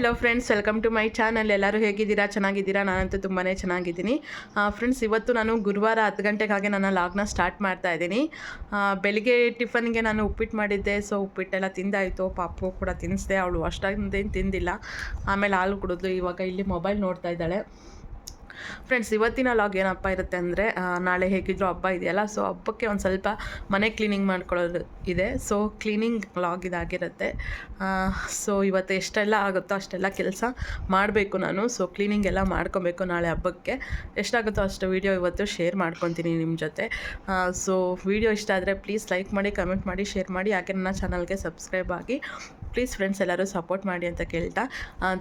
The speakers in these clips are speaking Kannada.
Hello friends welcome to my channel ಎಲ್ಲರೂ ಹೇಗಿದ್ದೀರಾ? ಚೆನ್ನಾಗಿದ್ದೀರಾ? ನಾನಂತೂ ತುಂಬಾ ಚೆನ್ನಾಗಿದ್ದೀನಿ. ಫ್ರೆಂಡ್ಸ್ ಇವತ್ತು ನಾನು ಗುರುವಾರ ಹತ್ತು ಗಂಟೆಗೆ ಹಾಗೆ ನನ್ನ ಲಾಗ್ನ ಸ್ಟಾರ್ಟ್ ಮಾಡ್ತಾ ಇದ್ದೀನಿ. ಬೆಳಿಗ್ಗೆ ಟಿಫನ್ಗೆ ನಾನು ಉಪ್ಪಿಟ್ಟು ಮಾಡಿದ್ದೆ. ಸೊ ಉಪ್ಪಿಟ್ಟೆಲ್ಲ ತಿಂದಾಯಿತು. ಪಾಪು ಕೂಡ ತಿನ್ನಿಸ್ದೆ ಅವಳು ಅಷ್ಟೊಂದೇನು ತಿಂದಿಲ್ಲ. ಆಮೇಲೆ ಹಾಲು ಕುಡಿದ್ಲು. ಇವಾಗ ಇಲ್ಲಿ ಮೊಬೈಲ್ ನೋಡ್ತಾ ಇದ್ದಾಳೆ. ಫ್ರೆಂಡ್ಸ್ ಇವತ್ತಿನ ಲಾಗ್ ಏನಪ್ಪ ಇರುತ್ತೆ ಅಂದರೆ ನಾಳೆ ಹೇಗಿದ್ರು ಹಬ್ಬ ಇದೆಯಲ್ಲ ಸೊ ಹಬ್ಬಕ್ಕೆ ಒಂದು ಸ್ವಲ್ಪ ಮನೆ ಕ್ಲೀನಿಂಗ್ ಮಾಡ್ಕೊಳ್ಳೋದು ಇದೆ. ಸೊ ಕ್ಲೀನಿಂಗ್ ಲಾಗ್ ಇದಾಗಿರುತ್ತೆ. ಸೊ ಇವತ್ತು ಎಷ್ಟೆಲ್ಲ ಆಗುತ್ತೋ ಅಷ್ಟೆಲ್ಲ ಕೆಲಸ ಮಾಡಬೇಕು ನಾನು. ಸೊ ಕ್ಲೀನಿಂಗ್ ಎಲ್ಲ ಮಾಡ್ಕೊಬೇಕು ನಾಳೆ ಹಬ್ಬಕ್ಕೆ. ಎಷ್ಟಾಗುತ್ತೋ ಅಷ್ಟು ವೀಡಿಯೋ ಇವತ್ತು ಶೇರ್ ಮಾಡ್ಕೊತೀನಿ ನಿಮ್ಮ ಜೊತೆ. ಸೊ ವೀಡಿಯೋ ಇಷ್ಟ ಆದರೆ ಪ್ಲೀಸ್ ಲೈಕ್ ಮಾಡಿ ಕಮೆಂಟ್ ಮಾಡಿ ಶೇರ್ ಮಾಡಿ. ಯಾಕೆ ನನ್ನ ಚಾನಲ್ಗೆ ಸಬ್ಸ್ಕ್ರೈಬ್ ಆಗಿ. ಪ್ಲೀಸ್ ಫ್ರೆಂಡ್ಸ್ ಎಲ್ಲರೂ ಸಪೋರ್ಟ್ ಮಾಡಿ ಅಂತ ಕೇಳ್ತಾ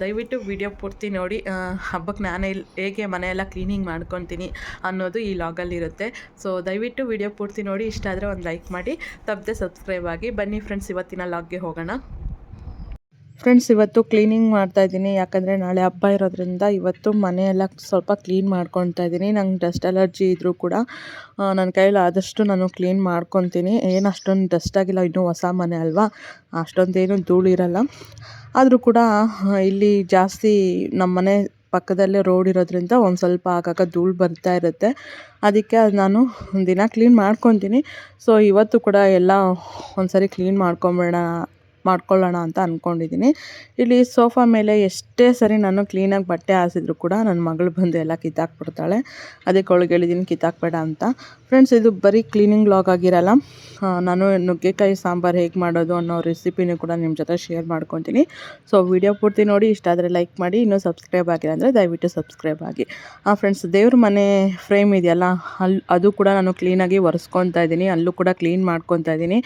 ದಯವಿಟ್ಟು ವಿಡಿಯೋ ಪೂರ್ತಿ ನೋಡಿ. ಹಬ್ಬಕ್ಕೆ ನಾನೇ ಹೇಗೆ ಮನೆಯೆಲ್ಲ ಕ್ಲೀನಿಂಗ್ ಮಾಡ್ಕೊತೀನಿ ಅನ್ನೋದು ಈ ಲಾಗಲ್ಲಿರುತ್ತೆ ಸೊ ದಯವಿಟ್ಟು ವಿಡಿಯೋ ಪೂರ್ತಿ ನೋಡಿ. ಇಷ್ಟ ಆದರೆ ಒಂದು ಲೈಕ್ ಮಾಡಿ. ತಪ್ಪದೆ ಸಬ್ಸ್ಕ್ರೈಬ್ ಆಗಿ. ಬನ್ನಿ ಫ್ರೆಂಡ್ಸ್ ಇವತ್ತಿನ ಲಾಗ್ಗೆ ಹೋಗೋಣ. ಫ್ರೆಂಡ್ಸ್ ಇವತ್ತು ಕ್ಲೀನಿಂಗ್ ಮಾಡ್ತಾ ಇದ್ದೀನಿ. ಯಾಕಂದರೆ ನಾಳೆ ಹಬ್ಬ ಇರೋದ್ರಿಂದ ಇವತ್ತು ಮನೆಯೆಲ್ಲ ಸ್ವಲ್ಪ ಕ್ಲೀನ್ ಮಾಡ್ಕೊತಾ ಇದ್ದೀನಿ. ನಂಗೆ ಡಸ್ಟ್ ಅಲರ್ಜಿ ಇದ್ದರೂ ಕೂಡ ನನ್ನ ಕೈಯಲ್ಲಿ ಆದಷ್ಟು ನಾನು ಕ್ಲೀನ್ ಮಾಡ್ಕೊತೀನಿ ಏನು ಅಷ್ಟೊಂದು ಡಸ್ಟ್ ಆಗಿಲ್ಲ, ಇನ್ನೂ ಹೊಸ ಮನೆ ಅಲ್ವಾ? ಅಷ್ಟೊಂದೇನು ಧೂಳು ಇರಲ್ಲ. ಆದರೂ ಕೂಡ ಇಲ್ಲಿ ಜಾಸ್ತಿ ನಮ್ಮ ಮನೆ ಪಕ್ಕದಲ್ಲೇ ರೋಡ್ ಇರೋದ್ರಿಂದ ಒಂದು ಸ್ವಲ್ಪ ಆಗಾಗ ಧೂಳು ಬರ್ತಾ ಇರುತ್ತೆ. ಅದಕ್ಕೆ ಅದು ನಾನು ದಿನ ಕ್ಲೀನ್ ಮಾಡ್ಕೊತೀನಿ ಸೊ ಇವತ್ತು ಕೂಡ ಎಲ್ಲ ಒಂದ್ಸರಿ ಕ್ಲೀನ್ ಮಾಡ್ಕೊಂಬೇಡ ಮಾಡ್ಕೊಳ್ಳೋಣ ಅಂತ ಅಂದ್ಕೊಂಡಿದ್ದೀನಿ ಇಲ್ಲಿ ಸೋಫಾ ಮೇಲೆ ಎಷ್ಟೇ ಸರಿ ನಾನು ಕ್ಲೀನಾಗಿ ಬಟ್ಟೆ ಹಾಸಿದ್ರು ಕೂಡ ನನ್ನ ಮಗಳು ಬಂದು ಎಲ್ಲ ಕಿತ್ತಾಕ್ಬಿಡ್ತಾಳೆ. ಅದಕ್ಕೆ ಅವಳಿಗೆ ಹೇಳಿದ್ದೀನಿ, ಕಿತ್ತಾಕ್ಬೇಡ ಅಂತ. ಫ್ರೆಂಡ್ಸ್ ಇದು ಬರೀ ಕ್ಲೀನಿಂಗ್ ಲಾಗ್ ಆಗಿರಲ್ಲ. ನಾನು ನುಗ್ಗೆಕಾಯಿ ಸಾಂಬಾರು ಹೇಗೆ ಮಾಡೋದು ಅನ್ನೋ ರೆಸಿಪಿನೂ ಕೂಡ ನಿಮ್ಮ ಜೊತೆ ಶೇರ್ ಮಾಡ್ಕೊತೀನಿ. ಸೊ ವಿಡಿಯೋ ಪೂರ್ತಿ ನೋಡಿ, ಇಷ್ಟ ಆದರೆ ಲೈಕ್ ಮಾಡಿ, ಇನ್ನೂ ಸಬ್ಸ್ಕ್ರೈಬ್ ಆಗಿಲ್ಲ ಅಂದರೆ ದಯವಿಟ್ಟು ಸಬ್ಸ್ಕ್ರೈಬ್ ಆಗಿ. ಆ ಫ್ರೆಂಡ್ಸ್ ದೇವ್ರ ಮನೆ ಫ್ರೇಮ್ ಇದೆಯಲ್ಲ ಅಲ್ಲಿ ಅದು ಕೂಡ ನಾನು ಕ್ಲೀನಾಗಿ ಒರೆಸ್ಕೊತಾ ಇದ್ದೀನಿ. ಅಲ್ಲೂ ಕೂಡ ಕ್ಲೀನ್ ಮಾಡ್ಕೊತಾ ಇದ್ದೀನಿ.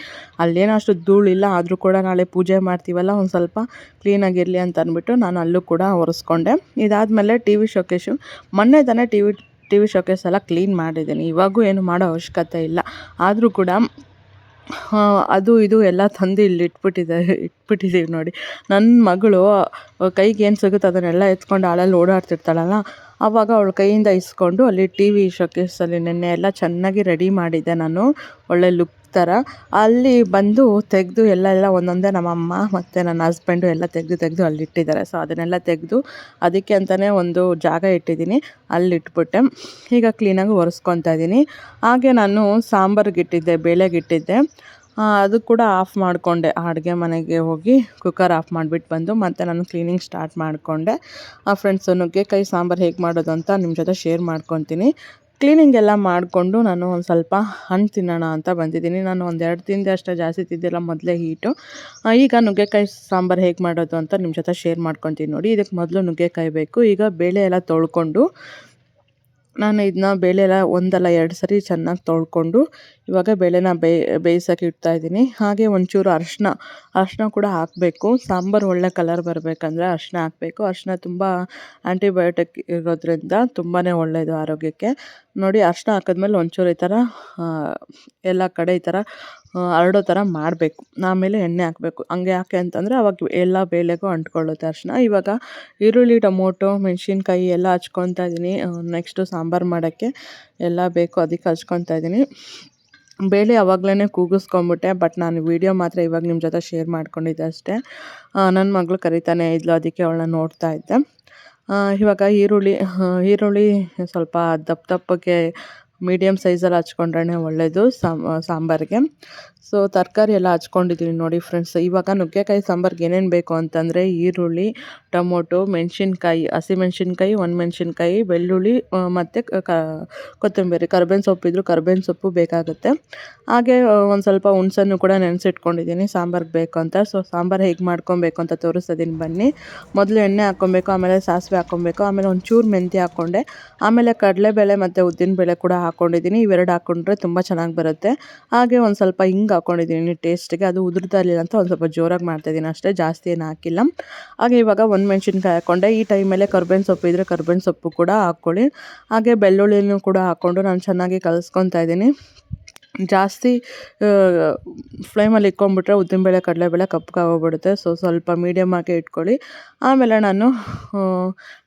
ಅಲ್ಲೇನೋ ಅಷ್ಟು ಧೂಳಿಲ್ಲ, ಆದರೂ ಕೂಡ ನಾಳೆ ಪೂಜೆ ಮಾಡ್ತೀವಲ್ಲ, ಒಂದು ಸ್ವಲ್ಪ ಕ್ಲೀನಾಗಿರಲಿ ಅಂತ ಅಂದ್ಬಿಟ್ಟು ನಾನು ಅಲ್ಲೂ ಕೂಡ ಒರೆಸ್ಕೊಂಡೆ. ಇದಾದಮೇಲೆ ಟಿ ವಿ ಶೋಕೇಶು, ಮೊನ್ನೆ ತಾನೇ T V T V showcase ಎಲ್ಲ ಕ್ಲೀನ್ ಮಾಡಿದ್ದೀನಿ. ಇವಾಗೂ ಏನು ಮಾಡೋ ಅವಶ್ಯಕತೆ ಇಲ್ಲ. ಆದರೂ ಕೂಡ ಅದು ಇದು ಎಲ್ಲ ತಂದು ಇಲ್ಲಿ ಇಟ್ಬಿಟ್ಟಿದೆ ಇಟ್ಬಿಟ್ಟಿದ್ದೀವಿ ನೋಡಿ. ನನ್ನ ಮಗಳು, ಕೈಗೆ ಏನು ಸಿಗುತ್ತೆ ಅದನ್ನೆಲ್ಲ ಎತ್ಕೊಂಡು ಆಳಲ್ಲಿ ಓಡಾಡ್ತಿರ್ತಾಳಲ್ಲ ಆವಾಗ ಅವಳ ಕೈಯಿಂದ ಇಸ್ಕೊಂಡು ಅಲ್ಲಿ ಟಿ ವಿ ಶೋಕೇಸಲ್ಲಿ ನೆನ್ನೆ ಎಲ್ಲ ಚೆನ್ನಾಗಿ ರೆಡಿ ಮಾಡಿದ್ದೆ ನಾನು. ಒಳ್ಳೆ ಲುಕ್ ಥರ ಅಲ್ಲಿ ಬಂದು ತೆಗೆದು ಎಲ್ಲ ಎಲ್ಲ ಒಂದೊಂದೇ ನಮ್ಮಮ್ಮ ಮತ್ತು ನನ್ನ ಹಸ್ಬೆಂಡು ಎಲ್ಲ ತೆಗೆದು ತೆಗೆದು ಅಲ್ಲಿ ಇಟ್ಟಿದ್ದಾರೆ. ಸೊ ಅದನ್ನೆಲ್ಲ ತೆಗೆದು ಅದಕ್ಕೆ ಅಂತಲೇ ಒಂದು ಜಾಗ ಇಟ್ಟಿದ್ದೀನಿ. ಅಲ್ಲಿ ಇಟ್ಬಿಟ್ಟೆ. ಈಗ ಕ್ಲೀನಾಗಿ ಒರೆಸ್ಕೊತಾ ಇದ್ದೀನಿ. ಹಾಗೆ ನಾನು ಸಾಂಬಾರಿಗೆ ಇಟ್ಟಿದ್ದೆ ಬೇಳೆಗೆ ಇಟ್ಟಿದ್ದೆ ಅದು ಕೂಡ ಆಫ್ ಮಾಡಿಕೊಂಡೆ. ಅಡುಗೆ ಮನೆಗೆ ಹೋಗಿ ಕುಕ್ಕರ್ ಆಫ್ ಮಾಡಿಬಿಟ್ಟು ಬಂದು ಮತ್ತೆ ನಾನು ಕ್ಲೀನಿಂಗ್ ಸ್ಟಾರ್ಟ್ ಮಾಡಿಕೊಂಡೆ. ಆ ಫ್ರೆಂಡ್ಸ್ ನುಗ್ಗೆಕಾಯಿ ಸಾಂಬಾರು ಹೇಗೆ ಮಾಡೋದು ಅಂತ ನಿಮ್ಮ ಜೊತೆ ಶೇರ್ ಮಾಡ್ಕೊತೀನಿ. ಕ್ಲೀನಿಂಗ್ ಎಲ್ಲ ಮಾಡಿಕೊಂಡು ನಾನು ಒಂದು ಸ್ವಲ್ಪ ಹಣ್ಣು ತಿನ್ನೋಣ ಅಂತ ಬಂದಿದ್ದೀನಿ. ನಾನು ಒಂದೆರಡು ತಿಂದೆ ಅಷ್ಟೇ ಜಾಸ್ತಿ ತಿಂದಿಲ್ಲ, ಮೊದಲೇ ಹೀಟು. ಈಗ ನುಗ್ಗೆಕಾಯಿ ಸಾಂಬಾರು ಹೇಗೆ ಮಾಡೋದು ಅಂತ ನಿಮ್ಮ ಜೊತೆ ಶೇರ್ ಮಾಡ್ಕೊತೀನಿ ನೋಡಿ. ಇದಕ್ಕೆ ಮೊದಲು ನುಗ್ಗೆಕಾಯಿ ಬೇಕು. ಈಗ ಬೇಳೆ ಎಲ್ಲ ತೊಳ್ಕೊಂಡು ನಾನು ಇದನ್ನ ಬೇಳೆ ಎಲ್ಲ ಒಂದಲ್ಲ ಎರಡು ಸರಿ ಚೆನ್ನಾಗಿ ತೊಳ್ಕೊಂಡು ಇವಾಗ ಬೇಳೆನ ಬೇಯ್ ಬೇಯಿಸೋಕೆ ಇಡ್ತಾ ಇದ್ದೀನಿ. ಹಾಗೆ ಒಂಚೂರು ಅರಿಶಿನ ಅರಿಶಿನ ಕೂಡ ಹಾಕಬೇಕು. ಸಾಂಬಾರು ಒಳ್ಳೆ ಕಲರ್ ಬರಬೇಕಂದ್ರೆ ಅರಿಶಿನ ಹಾಕಬೇಕು. ಅರಿಶಿನ ತುಂಬ ಆ್ಯಂಟಿಬಯೋಟಿಕ್ ಇರೋದ್ರಿಂದ ತುಂಬಾ ಒಳ್ಳೆಯದು ಆರೋಗ್ಯಕ್ಕೆ. ನೋಡಿ ಅರಿಶಿನ ಹಾಕಿದ್ಮೇಲೆ ಒಂಚೂರು ಈ ಥರ ಎಲ್ಲ ಕಡೆ ಈ ಥರ ಹರಡೋ ಥರ ಮಾಡಬೇಕು. ಆಮೇಲೆ ಎಣ್ಣೆ ಹಾಕಬೇಕು. ಹಂಗೆ ಯಾಕೆ ಅಂತಂದರೆ ಅವಾಗ ಎಲ್ಲ ಬೇಳೆಗೂ ಅಂಟ್ಕೊಳ್ಳುತ್ತೆ ಅರಶಿನ. ಇವಾಗ ಈರುಳ್ಳಿ, ಟೊಮೊಟೊ, ಮೆಣಸಿನ್ಕಾಯಿ ಎಲ್ಲ ಹಚ್ಕೊತಾ ಇದ್ದೀನಿ ನೆಕ್ಸ್ಟು ಸಾಂಬಾರು ಮಾಡೋಕ್ಕೆ ಎಲ್ಲ ಬೇಕು ಅದಕ್ಕೆ ಹಚ್ಕೊತಾ ಇದ್ದೀನಿ ಬೇಳೆ ಅವಾಗಲೇ ಕೂಗಿಸ್ಕೊಂಬಿಟ್ಟೆ ಬಟ್ ನಾನು ವೀಡಿಯೋ ಮಾತ್ರ ಇವಾಗ ನಿಮ್ಮ ಜೊತೆ ಶೇರ್ ಮಾಡ್ಕೊಂಡಿದ್ದೆ ಅಷ್ಟೇ. ನನ್ನ ಮಗಳು ಕರಿತಾನೆ ಇದ್ಲು, ಅದಕ್ಕೆ ಅವಳನ್ನ ನೋಡ್ತಾ ಇದ್ದೆ. ಇವಾಗ ಈರುಳ್ಳಿ ಈರುಳ್ಳಿ ಸ್ವಲ್ಪ ದಪ್ಪ ದಪ್ಪಗೆ ಮೀಡಿಯಮ್ ಸೈಜಲ್ಲಿ ಹಚ್ಕೊಂಡ್ರೆ ಒಳ್ಳೆಯದು ಸಾಂಬಾರಿಗೆ. ಸೊ ತರಕಾರಿ ಎಲ್ಲ ಹಚ್ಕೊಂಡಿದ್ದೀನಿ ನೋಡಿ ಫ್ರೆಂಡ್ಸ್ ಇವಾಗ ನುಗ್ಗೆಕಾಯಿ, ಸಾಂಬಾರ್ಗೆ ಏನೇನು ಬೇಕು ಅಂತಂದರೆ ಈರುಳ್ಳಿ, ಟೊಮೊಟೊ, ಮೆಣಸಿನ್ಕಾಯಿ ಹಸಿಮೆಣ್ಸಿನ್ಕಾಯಿ ಒಣಮೆಣ್ಸಿನ್ಕಾಯಿ ಬೆಳ್ಳುಳ್ಳಿ ಮತ್ತು ಕೊತ್ತಂಬರಿ. ಕರ್ಬೇವಿನ ಸೊಪ್ಪು ಇದ್ದರೂ ಕರ್ಬೇವಿನ ಸೊಪ್ಪು ಬೇಕಾಗುತ್ತೆ. ಹಾಗೆ ಒಂದು ಸ್ವಲ್ಪ ಹುಣ್ಸನ್ನು ಕೂಡ ನೆನೆಸಿಟ್ಕೊಂಡಿದ್ದೀನಿ ಸಾಂಬಾರ್ಗೆ ಬೇಕು ಅಂತ. ಸೊ ಸಾಂಬಾರು ಹೇಗೆ ಮಾಡ್ಕೊಬೇಕು ಅಂತ ತೋರಿಸ್ತಿದ್ದೀನಿ ಬನ್ನಿ. ಮೊದಲು ಎಣ್ಣೆ ಹಾಕ್ಕೊಬೇಕು, ಆಮೇಲೆ ಸಾಸಿವೆ ಹಾಕ್ಕೊಬೇಕು, ಆಮೇಲೆ ಒಂಚೂರು ಮೆಂತ್ಯ ಹಾಕ್ಕೊಂಡೆ. ಆಮೇಲೆ ಕಡಲೆಬೇಳೆ ಮತ್ತು ಉದ್ದಿನಬೇಳೆ ಕೂಡ ಹಾಕ್ಕೊಂಡಿದ್ದೀನಿ ಇವೆರಡು ಹಾಕ್ಕೊಂಡ್ರೆ ತುಂಬ ಚೆನ್ನಾಗಿ ಬರುತ್ತೆ. ಹಾಗೆ ಒಂದು ಸ್ವಲ್ಪ ಹಿಂಗೆ ಹಾಕ್ಕೊಂಡಿದ್ದೀನಿ ಟೇಸ್ಟ್ಗೆ. ಅದು ಉದುರ್ತಾ ಇರಲಿಲ್ಲ ಅಂತ ಒಂದು ಸ್ವಲ್ಪ ಜೋರಾಗಿ ಮಾಡ್ತಾಯಿದ್ದೀನಿ ಅಷ್ಟೇ. ಜಾಸ್ತಿ ಏನು ಹಾಕಿಲ್ಲ. ಹಾಗೆ ಇವಾಗ ಒಂದು ಮೆಣಸಿನ್ಕಾಯಿ ಹಾಕ್ಕೊಂಡೆ ಈ ಟೈಮಲ್ಲೇ ಕರ್ಬೇವಿನ ಸೊಪ್ಪು ಇದ್ದರೆ ಕರ್ಬೇವಿನ ಸೊಪ್ಪು ಕೂಡ ಹಾಕ್ಕೊಳ್ಳಿ ಹಾಗೆ ಬೆಳ್ಳುಳ್ಳಿನೂ ಕೂಡ ಹಾಕ್ಕೊಂಡು ನಾನು ಚೆನ್ನಾಗಿ ಕಲಿಸ್ಕೊತಾ ಇದ್ದೀನಿ. ಜಾಸ್ತಿ ಫ್ಲೇಮಲ್ಲಿ ಇಟ್ಕೊಂಡ್ಬಿಟ್ರೆ ಉದ್ದಿನಬೇಳೆ, ಕಡಲೆಬೇಳೆ ಕಪ್ಪಗಾಗೋಗ್ಬಿಡುತ್ತೆ ಸೊ ಸ್ವಲ್ಪ ಮೀಡಿಯಮ್ ಆಗಿ ಇಟ್ಕೊಳ್ಳಿ. ಆಮೇಲೆ ನಾನು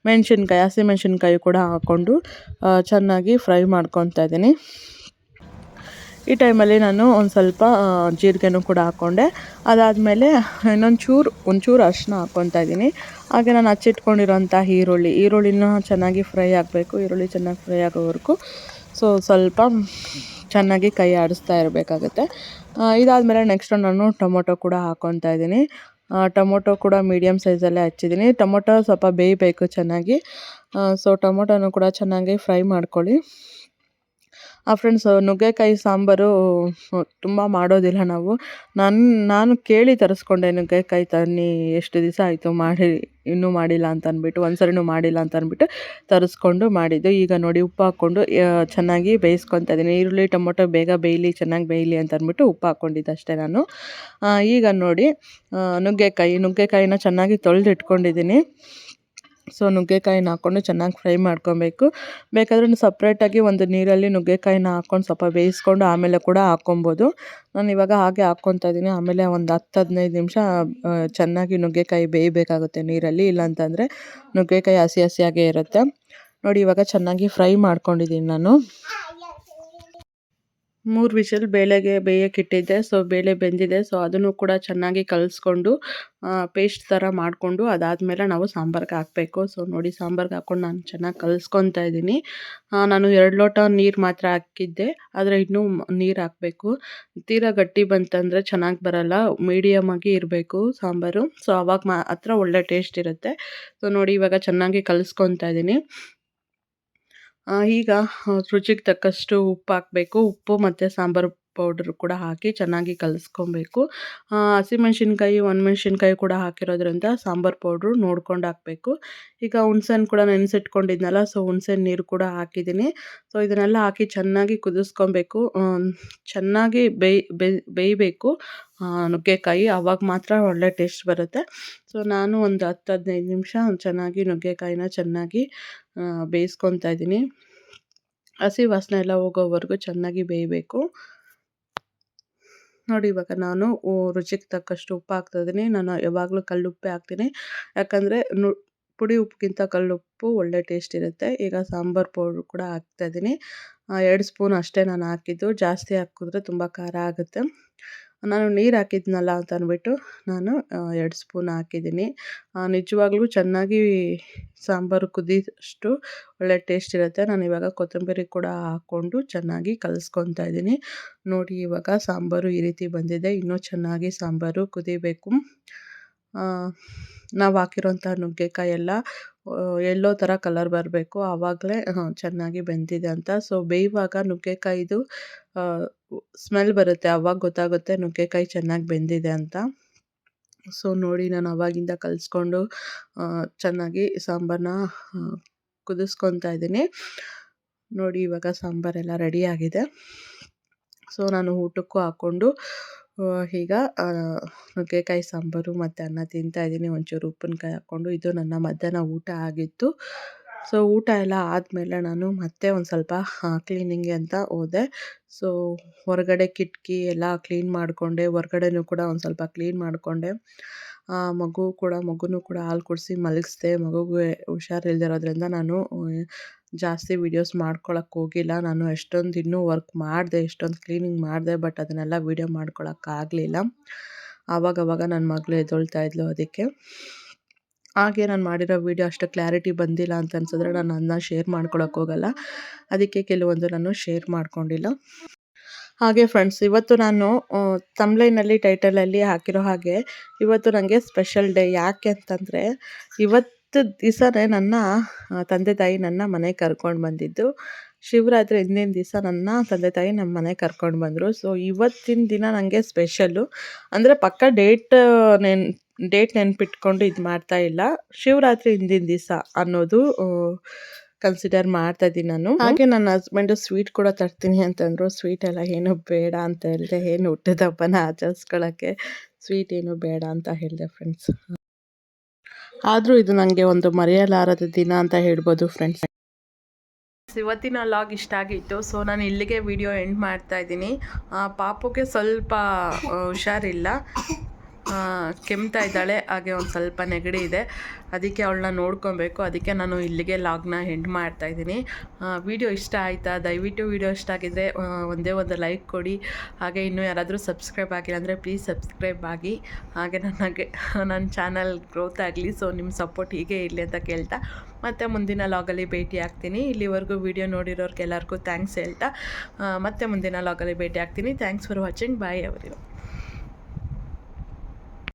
ಮೆಣಸಿನ್ಕಾಯಿ ಹಸಿಮೆಣ್ಸಿನ್ಕಾಯಿ ಕೂಡ ಹಾಕ್ಕೊಂಡು ಚೆನ್ನಾಗಿ ಫ್ರೈ ಮಾಡ್ಕೊತಾ ಇದ್ದೀನಿ. ಈ ಟೈಮಲ್ಲಿ ನಾನು ಒಂದು ಸ್ವಲ್ಪ ಜೀರಿಗೆನೂ ಕೂಡ ಹಾಕ್ಕೊಂಡೆ. ಅದಾದಮೇಲೆ ಇನ್ನೊಂದು ಚೂರು ಒಂಚೂರು ಅರಿಶಿನ ಹಾಕ್ಕೊತಾ ಇದ್ದೀನಿ. ಹಾಗೆ ನಾನು ಹಚ್ಚಿಟ್ಕೊಂಡಿರೋಂಥ ಈರುಳ್ಳಿ, ಈರುಳ್ಳಿನೂ ಚೆನ್ನಾಗಿ ಫ್ರೈ ಆಗಬೇಕು. ಈರುಳ್ಳಿ ಚೆನ್ನಾಗಿ ಫ್ರೈ ಆಗೋವರೆಗೂ. ಸೊ ಸ್ವಲ್ಪ ಚೆನ್ನಾಗಿ ಕೈ ಆಡಿಸ್ತಾ ಇರಬೇಕಾಗುತ್ತೆ. ಇದಾದಮೇಲೆ ನೆಕ್ಸ್ಟ್ ನಾನು ಟೊಮೊಟೊ ಕೂಡ ಹಾಕ್ಕೊತಾ ಇದ್ದೀನಿ. ಟೊಮೊಟೊ ಕೂಡ ಮೀಡಿಯಮ್ ಸೈಜಲ್ಲೇ ಹಚ್ಚಿದ್ದೀನಿ. ಟೊಮೊಟೊ ಸ್ವಲ್ಪ ಬೇಯಬೇಕು ಚೆನ್ನಾಗಿ. ಸೊ ಟೊಮೊಟೊನೂ ಕೂಡ ಚೆನ್ನಾಗಿ ಫ್ರೈ ಮಾಡ್ಕೊಳ್ಳಿ. ಫ್ರೆಂಡ್ಸ್ ನುಗ್ಗೆಕಾಯಿ ಸಾಂಬಾರು ತುಂಬ ಮಾಡೋದಿಲ್ಲ ನಾವು. ನಾನು ನಾನು ಕೇಳಿ ತರಿಸ್ಕೊಂಡೆ ನುಗ್ಗೆಕಾಯಿ ತನ್ನಿ ಎಷ್ಟು ದಿವಸ ಆಯಿತು ಮಾಡಿ ಇನ್ನೂ ಮಾಡಿಲ್ಲ ಅಂತ ಅಂದ್ಬಿಟ್ಟು ಒಂದು ಸರಿನೂ ಮಾಡಿಲ್ಲ ಅಂತ ಅಂದ್ಬಿಟ್ಟು ತರಿಸ್ಕೊಂಡು ಮಾಡಿದ್ದು. ಈಗ ನೋಡಿ ಉಪ್ಪು ಹಾಕ್ಕೊಂಡು ಚೆನ್ನಾಗಿ ಬೇಯಿಸ್ಕೊತಾ ಇದ್ದೀನಿ. ಈರುಳ್ಳಿ ಟೊಮೊಟೊ ಬೇಗ ಬೇಯಲಿ ಚೆನ್ನಾಗಿ ಬೇಯಲಿ ಅಂತ ಅಂದ್ಬಿಟ್ಟು ಉಪ್ಪು ಹಾಕ್ಕೊಂಡಿದ್ದೆ ಅಷ್ಟೇ ನಾನು. ಈಗ ನೋಡಿ ಆ, ನುಗ್ಗೆಕಾಯಿ ನುಗ್ಗೆಕಾಯಿನ ಚೆನ್ನಾಗಿ ತೊಳೆದು ಇಟ್ಕೊಂಡಿದ್ದೀನಿ ಸೊ ನುಗ್ಗೆಕಾಯಿನ ಹಾಕ್ಕೊಂಡು ಚೆನ್ನಾಗಿ ಫ್ರೈ ಮಾಡ್ಕೊಬೇಕು. ಬೇಕಾದ್ರೆ ಸಪ್ರೇಟಾಗಿ ಒಂದು ನೀರಲ್ಲಿ ನುಗ್ಗೆಕಾಯಿನ ಹಾಕ್ಕೊಂಡು ಸ್ವಲ್ಪ ಬೇಯಿಸ್ಕೊಂಡು ಆಮೇಲೆ ಕೂಡ ಹಾಕ್ಕೊಬೋದು ನಾನು ಇವಾಗ ಹಾಗೆ ಹಾಕ್ಕೊತಾ ಇದ್ದೀನಿ. ಆಮೇಲೆ ಒಂದು ಹತ್ತು ಹದಿನೈದು ನಿಮಿಷ ಚೆನ್ನಾಗಿ ನುಗ್ಗೆಕಾಯಿ ಬೇಯಬೇಕಾಗುತ್ತೆ ನೀರಲ್ಲಿ. ಇಲ್ಲಾಂತಂದರೆ ನುಗ್ಗೆಕಾಯಿ ಹಸಿ ಹಸಿಯಾಗೇ ಇರುತ್ತೆ. ನೋಡಿ ಇವಾಗ ಚೆನ್ನಾಗಿ ಫ್ರೈ ಮಾಡ್ಕೊಂಡಿದ್ದೀನಿ ನಾನು. ಮೂರು ವಿಷಲ್ ಬೇಳೆಗೆ ಬೇಯಕ್ಕೆ ಇಟ್ಟಿದ್ದೆ. ಸೊ ಬೇಳೆ ಬೆಂದಿದೆ. ಸೊ ಅದನ್ನು ಕೂಡ ಚೆನ್ನಾಗಿ ಕಲಿಸ್ಕೊಂಡು ಪೇಸ್ಟ್ ಥರ ಮಾಡಿಕೊಂಡು, ಅದಾದಮೇಲೆ ನಾವು ಸಾಂಬಾರ್ಗೆ ಹಾಕಬೇಕು. ಸೊ ನೋಡಿ ಸಾಂಬಾರ್ಗೆ ಹಾಕ್ಕೊಂಡು ನಾನು ಚೆನ್ನಾಗಿ ಕಲಿಸ್ಕೊತಾ ಇದ್ದೀನಿ. ನಾನು ಎರಡು ಲೋಟ ನೀರು ಮಾತ್ರ ಹಾಕಿದ್ದೆ. ಆದರೆ ಇನ್ನೂ ನೀರು ಹಾಕಬೇಕು. ತೀರಾ ಗಟ್ಟಿ ಬಂತಂದರೆ ಚೆನ್ನಾಗಿ ಬರಲ್ಲ. ಮೀಡಿಯಮ್ ಆಗಿ ಇರಬೇಕು ಸಾಂಬಾರು. ಸೊ ಅವಾಗ ಮಾತ್ರ ಒಳ್ಳೆ ಟೇಸ್ಟ್ ಇರುತ್ತೆ. ಸೊ ನೋಡಿ ಇವಾಗ ಚೆನ್ನಾಗಿ ಕಲಿಸ್ಕೊತಾ ಇದ್ದೀನಿ. ಈಗ ರುಚಿಗೆ ತಕ್ಕಷ್ಟು ಉಪ್ಪು ಹಾಕಬೇಕು. ಉಪ್ಪು ಮತ್ತು ಸಾಂಬಾರು ಪೌಡ್ರ್ ಕೂಡ ಹಾಕಿ ಚೆನ್ನಾಗಿ ಕಲಿಸ್ಕೊಬೇಕು. ಹಸಿಮೆಣ್ಸಿನ್ಕಾಯಿ, ಒಣಮೆಣ್ಸಿನ್ಕಾಯಿ ಕೂಡ ಹಾಕಿರೋದ್ರಿಂದ ಸಾಂಬಾರು ಪೌಡ್ರು ನೋಡ್ಕೊಂಡು ಹಾಕಬೇಕು. ಈಗ ಹುಣ್ಸೆಹಣ್ಣು ಕೂಡ ನೆನೆಸಿಟ್ಕೊಂಡಿದ್ನಲ್ಲ, ಸೊ ಹುಣ್ಸೆಹಣ್ಣು ನೀರು ಕೂಡ ಹಾಕಿದ್ದೀನಿ. ಸೊ ಇದನ್ನೆಲ್ಲ ಹಾಕಿ ಚೆನ್ನಾಗಿ ಕುದಿಸ್ಕೊಬೇಕು. ಚೆನ್ನಾಗಿ ಬೇಯ್ ಬೇಯ್ ಬೇಯಬೇಕು. ನುಗ್ಗೆಕಾಯಿ ಆವಾಗ ಮಾತ್ರ ಒಳ್ಳೆ ಟೇಸ್ಟ್ ಬರುತ್ತೆ. ಸೊ ನಾನು ಒಂದು ಹತ್ತು ಹದಿನೈದು ನಿಮಿಷ ಚೆನ್ನಾಗಿ ನುಗ್ಗೆಕಾಯಿನ ಚೆನ್ನಾಗಿ ಬೇಯಿಸ್ಕೊತಾ ಇದ್ದೀನಿ. ಹಸಿ ವಾಸನೆ ಎಲ್ಲ ಹೋಗೋವರೆಗೂ ಚೆನ್ನಾಗಿ ಬೇಯಬೇಕು. ನೋಡಿ, ಇವಾಗ ನಾನು ರುಚಿಗೆ ತಕ್ಕಷ್ಟು ಉಪ್ಪು ಹಾಕ್ತಾ ಇದ್ದೀನಿ. ನಾನು ಯಾವಾಗಲೂ ಕಲ್ಲುಪ್ಪೇ ಹಾಕ್ತೀನಿ. ಯಾಕಂದರೆ ನು, ಪುಡಿ ಉಪ್ಪಿಗಿಂತ ಕಲ್ಲುಪ್ಪು ಒಳ್ಳೆ ಟೇಸ್ಟ್ ಇರುತ್ತೆ. ಈಗ ಸಾಂಬಾರು ಪೌಡ್ರ್ ಕೂಡ ಹಾಕ್ತಾ ಇದ್ದೀನಿ. ಎರಡು ಸ್ಪೂನ್ ಅಷ್ಟೇ ನಾನು ಹಾಕಿದ್ದು. ಜಾಸ್ತಿ ಹಾಕಿದ್ರೆ ತುಂಬ ಖಾರ ಆಗುತ್ತೆ. ನಾನು ನೀರು ಹಾಕಿದ್ನಲ್ಲ ಅಂತ ಅಂದ್ಬಿಟ್ಟು ನಾನು ಎರಡು ಸ್ಪೂನ್ ಹಾಕಿದ್ದೀನಿ. ನಿಜವಾಗ್ಲೂ ಚೆನ್ನಾಗಿ ಸಾಂಬಾರು ಕುದಿಯಷ್ಟು ಒಳ್ಳೆ ಟೇಸ್ಟ್ ಇರುತ್ತೆ. ನಾನು ಇವಾಗ ಕೊತ್ತಂಬರಿ ಕೂಡ ಹಾಕ್ಕೊಂಡು ಚೆನ್ನಾಗಿ ಕಲಿಸ್ಕೊತಾ ಇದ್ದೀನಿ. ನೋಡಿ ಇವಾಗ ಸಾಂಬಾರು ಈ ರೀತಿ ಬಂದಿದೆ. ಇನ್ನೂ ಚೆನ್ನಾಗಿ ಸಾಂಬಾರು ಕುದಿಬೇಕು. ನಾವು ಹಾಕಿರೋಂಥ ನುಗ್ಗೆಕಾಯಿ ಎಲ್ಲ ಎಲ್ಲೋ ಥರ ಕಲರ್ ಬರಬೇಕು. ಆವಾಗಲೇ ಚೆನ್ನಾಗಿ ಬೆಂದಿದೆ ಅಂತ. ಸೊ ಬೇಯುವಾಗ ನುಗ್ಗೆಕಾಯಿದು ಸ್ಮೆಲ್ ಬರುತ್ತೆ. ಆವಾಗ ಗೊತ್ತಾಗುತ್ತೆ ನುಗ್ಗೆಕಾಯಿ ಚೆನ್ನಾಗಿ ಬೆಂದಿದೆ ಅಂತ. ಸೊ ನೋಡಿ ನಾನು ಆವಾಗಿಂದ ಕಲಿಸ್ಕೊಂಡು ಚೆನ್ನಾಗಿ ಸಾಂಬಾರನ್ನ ಕುದಿಸ್ಕೊತಾ ಇದ್ದೀನಿ. ನೋಡಿ ಇವಾಗ ಸಾಂಬಾರೆಲ್ಲ ರೆಡಿಯಾಗಿದೆ ಸೊ ನಾನು ಊಟಕ್ಕೂ ಹಾಕ್ಕೊಂಡು ಈಗ ನುಗ್ಗೆಕಾಯಿ ಸಾಂಬಾರು ಮತ್ತು ಅನ್ನ ತಿಂತಾ ಇದ್ದೀನಿ. ಒಂಚೂರು ಉಪ್ಪಿನಕಾಯಿ ಹಾಕ್ಕೊಂಡು. ಇದು ನನ್ನ ಮಧ್ಯಾಹ್ನ ಊಟ ಆಗಿತ್ತು. ಸೊ, ಊಟ ಎಲ್ಲ ಆದಮೇಲೆ ನಾನು ಮತ್ತೆ ಒಂದು ಸ್ವಲ್ಪ ಕ್ಲೀನಿಂಗ್ ಅಂತ ಹೋದೆ. ಸೊ, ಹೊರಗಡೆ ಕಿಟಕಿ ಎಲ್ಲ ಕ್ಲೀನ್ ಮಾಡಿಕೊಂಡೆ. ಹೊರಗಡೆನೂ ಕೂಡ ಒಂದು ಸ್ವಲ್ಪ ಕ್ಲೀನ್ ಮಾಡಿಕೊಂಡೆ. ಮಗು ಕೂಡ, ಮಗುನೂ ಕೂಡ ಹಾಲು ಕುಡಿಸಿ ಮಲಗಿಸ್ದೆ. ಮಗುಗೆ ಹುಷಾರಿಲ್ದಿರೋದ್ರಿಂದ ನಾನು ಜಾಸ್ತಿ ವೀಡಿಯೋಸ್ ಮಾಡ್ಕೊಳಕ್ಕೆ ಹೋಗಿಲ್ಲ. ನಾನು ಎಷ್ಟೊಂದು ಇನ್ನೂ ವರ್ಕ್ ಮಾಡಿದೆ, ಎಷ್ಟೊಂದು ಕ್ಲೀನಿಂಗ್ ಮಾಡಿದೆ ಬಟ್ ಅದನ್ನೆಲ್ಲ ವೀಡಿಯೋ ಮಾಡ್ಕೊಳಕ್ಕಾಗಲಿಲ್ಲ ಆವಾಗವಾಗ ನನ್ನ ಮಗಳು ಎದ್ದೊಳ್ತಾ ಇದ್ಲು ಅದಕ್ಕೆ. ಹಾಗೆ ನಾನು ಮಾಡಿರೋ ವೀಡಿಯೋ ಅಷ್ಟು ಕ್ಲಾರಿಟಿ ಬಂದಿಲ್ಲ ಅಂತ ಅನ್ಸಿದ್ರೆ ನಾನು ಅದನ್ನ ಶೇರ್ ಮಾಡ್ಕೊಳಕ್ಕೆ ಹೋಗಲ್ಲ. ಅದಕ್ಕೆ ಕೆಲವೊಂದು ನಾನು ಶೇರ್ ಮಾಡ್ಕೊಂಡಿಲ್ಲ. ಹಾಗೆ ಫ್ರೆಂಡ್ಸ್ ಇವತ್ತು ನಾನು ತಮ್ಲೈನಲ್ಲಿ ಟೈಟಲಲ್ಲಿ ಹಾಕಿರೋ ಹಾಗೆ ಇವತ್ತು ನನಗೆ ಸ್ಪೆಷಲ್ ಡೇ ಯಾಕೆ ಅಂತಂದರೆ, ಇವತ್ತು ದಿವಸನೇ ನನ್ನ ತಂದೆ ತಾಯಿ ನನ್ನ ಮನೆಗೆ ಕರ್ಕೊಂಡು ಬಂದಿದ್ದು. ಶಿವರಾತ್ರಿ ಹಿಂದಿನ ದಿವಸ ನನ್ನ ತಂದೆ ತಾಯಿ ನಮ್ಮ ಮನೆಗೆ ಕರ್ಕೊಂಡು ಬಂದರು. ಸೊ ಇವತ್ತಿನ ದಿನ ನನಗೆ ಸ್ಪೆಷಲ್ಲು ಅಂದರೆ ಪಕ್ಕ ಡೇಟ್ ನೆನ್ ಡೇಟ್ ನೆನ್ಪಿಟ್ಕೊಂಡು ಇದು ಮಾಡ್ತಾ ಇಲ್ಲ. ಶಿವರಾತ್ರಿ ಹಿಂದಿನ ದಿವಸ ಅನ್ನೋದು ಕನ್ಸಿಡರ್ ಮಾಡ್ತಾ ಇದ್ದೀನಿ ನಾನು. ಹಾಗೆ ನನ್ನ ಹಸ್ಬೆಂಡು ಸ್ವೀಟ್ ಕೂಡ ತರ್ತೀನಿ ಅಂತಂದರು. ಸ್ವೀಟ್ ಎಲ್ಲ ಏನು ಬೇಡ ಅಂತ ಹೇಳಿದೆ. ಏನು ಹುಟ್ಟಿದ ಹಬ್ಬನ ಆಚರಿಸ್ಕೊಳ್ಳೋಕ್ಕೆ ಸ್ವೀಟ್ ಏನು ಬೇಡ ಅಂತ ಹೇಳಿದೆ ಫ್ರೆಂಡ್ಸ್ ಆದರೂ ಇದು ನನಗೆ ಒಂದು ಮರೆಯಲಾರದ ದಿನ ಅಂತ ಹೇಳ್ಬೋದು ಫ್ರೆಂಡ್ಸ್ ಇವತ್ತಿನ ಲಾಗ್ ಇಷ್ಟ ಆಗಿತ್ತು. ಸೊ ನಾನು ಇಲ್ಲಿಗೆ ವಿಡಿಯೋ ಎಂಡ್ ಮಾಡ್ತಾ ಇದ್ದೀನಿ. ಪಾಪುಗೆ ಸ್ವಲ್ಪ ಹುಷಾರಿಲ್ಲ. ಕೆಮ್ತಾ ಇದ್ದಾಳೆ. ಹಾಗೆ ಒಂದು ಸ್ವಲ್ಪ ನೆಗಡಿ ಇದೆ. ಅದಕ್ಕೆ ಅವಳನ್ನ ನೋಡ್ಕೊಬೇಕು. ಅದಕ್ಕೆ ನಾನು ಇಲ್ಲಿಗೆ ಲಾಗ್ನ ಎಂಡ್ ಮಾಡ್ತಾ ಇದ್ದೀನಿ. ವಿಡಿಯೋ ಇಷ್ಟ ಆಯಿತಾ? ದಯವಿಟ್ಟು ವಿಡಿಯೋ ಇಷ್ಟ ಆಗಿದ್ದರೆ ಒಂದೇ ಒಂದು ಲೈಕ್ ಕೊಡಿ. ಹಾಗೆ ಇನ್ನೂ ಯಾರಾದರೂ ಸಬ್ಸ್ಕ್ರೈಬ್ ಆಗಿಲ್ಲ ಅಂದರೆ ಪ್ಲೀಸ್ ಸಬ್ಸ್ಕ್ರೈಬ್ ಆಗಿ. ಹಾಗೆ ನನಗೆ, ನನ್ನ ಚಾನಲ್ ಗ್ರೋತ್ ಆಗಲಿ, ಸೊ ನಿಮ್ಮ ಸಪೋರ್ಟ್ ಹೀಗೆ ಇರಲಿ ಅಂತ ಕೇಳ್ತಾ. ಮತ್ತೆ ಮುಂದಿನ ಲಾಗಲ್ಲಿ ಭೇಟಿ ಆಗ್ತೀನಿ. ಇಲ್ಲಿವರೆಗೂ ವಿಡಿಯೋ ನೋಡಿರೋರ್ಗೆಲ್ಲರಿಗೂ ಥ್ಯಾಂಕ್ಸ್ ಹೇಳ್ತಾ. ಮತ್ತೆ ಮುಂದಿನ ಲಾಗಲ್ಲಿ ಭೇಟಿ ಆಗ್ತೀನಿ. Thanks for watching. ಬಾಯ್ ಅವರಿಗೂ